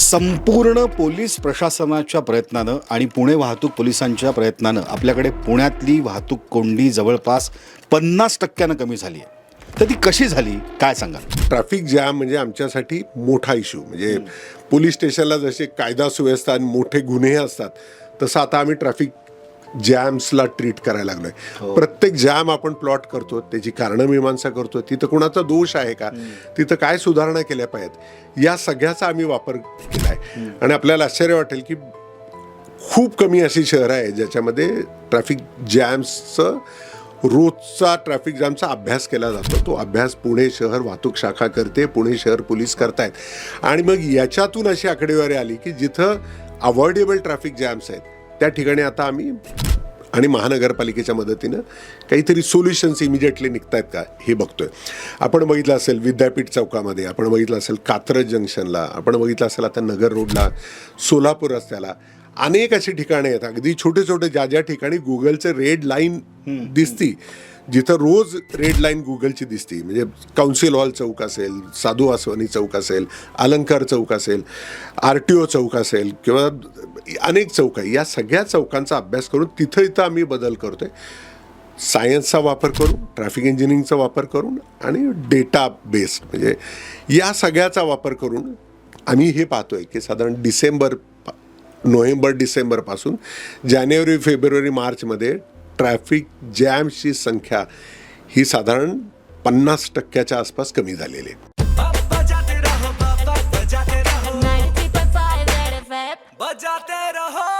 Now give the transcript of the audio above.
संपूर्ण पोलीस प्रशासनाच्या प्रयत्नानं आणि पुणे वाहतूक पोलिसांच्या प्रयत्नानं आपल्याकडे पुण्यातली वाहतूक कोंडी जवळपास पन्नास टक्क्यानं कमी झाली आहे. तर ती कशी झाली? काय सांगाल? ट्रॅफिक जॅम म्हणजे आमच्यासाठी मोठा इश्यू म्हणजे पोलीस स्टेशनला जसे कायदा सुव्यवस्था आणि मोठे गुन्हे असतात तसं आता आम्ही ट्रॅफिक जॅम्सला ट्रीट करायला लागलोय. प्रत्येक जॅम आपण प्लॉट करतो त्याची कारणं मीमांसा करतो तिथं कुणाचा दोष आहे का? तिथं काय सुधारणा केल्या पाहिजेत? या सगळ्याचा आम्ही वापर केला आहे आणि आपल्याला आश्चर्य वाटेल की खूप कमी अशी शहरं आहे ज्याच्यामध्ये ट्रॅफिक जॅम्सचं रोजचा ट्रॅफिक जॅमचा अभ्यास केला जातो. तो अभ्यास पुणे शहर वाहतूक शाखा करते पुणे शहर पोलीस करतायत. आणि मग याच्यातून अशी आकडेवारी आली की जिथं अवॉइडेबल ट्रॅफिक जॅम्स आहेत त्या ठिकाणी आता आम्ही आणि महानगरपालिकेच्या मदतीनं काहीतरी सोल्युशन्स इमिजिएटली निघत आहेत का हे बघतोय. आपण बघितलं असेल विद्यापीठ चौकामध्ये आपण बघितलं असेल कात्रज जंक्शनला आपण बघितलं असेल आता नगर रोडला सोलापूर रस्त्याला अनेक अशी ठिकाणे आहेत. अगदी छोटे छोटे ज्या ज्या ठिकाणी गुगलचं रेड लाईन दिसती जिथं रोज रेड लाईन गुगलची दिसती. म्हणजे काउन्सिल हॉल चौक असेल साधू वासवानी चौक असेल अलंकार चौक असेल आर टी ओ चौक असेल किंवा अनेक चौक आहे. या सगळ्या चौकांचा अभ्यास करून तिथं इथं आम्ही बदल करतो आहे सायन्सचा वापर करून ट्रॅफिक इंजिनिअरिंगचा वापर करून आणि डेटा बेस म्हणजे या सगळ्याचा वापर करून आम्ही हे पाहतो आहे की साधारण डिसेंबर नोव्हेंबर डिसेंबरपासून जानेवारी फेब्रुवारी मार्चमध्ये ट्रॅफिक जॅम्सची संख्या ही साधारण पन्नास टक्क्याच्या आसपास कमी झालेली आहे. बजाते रहो।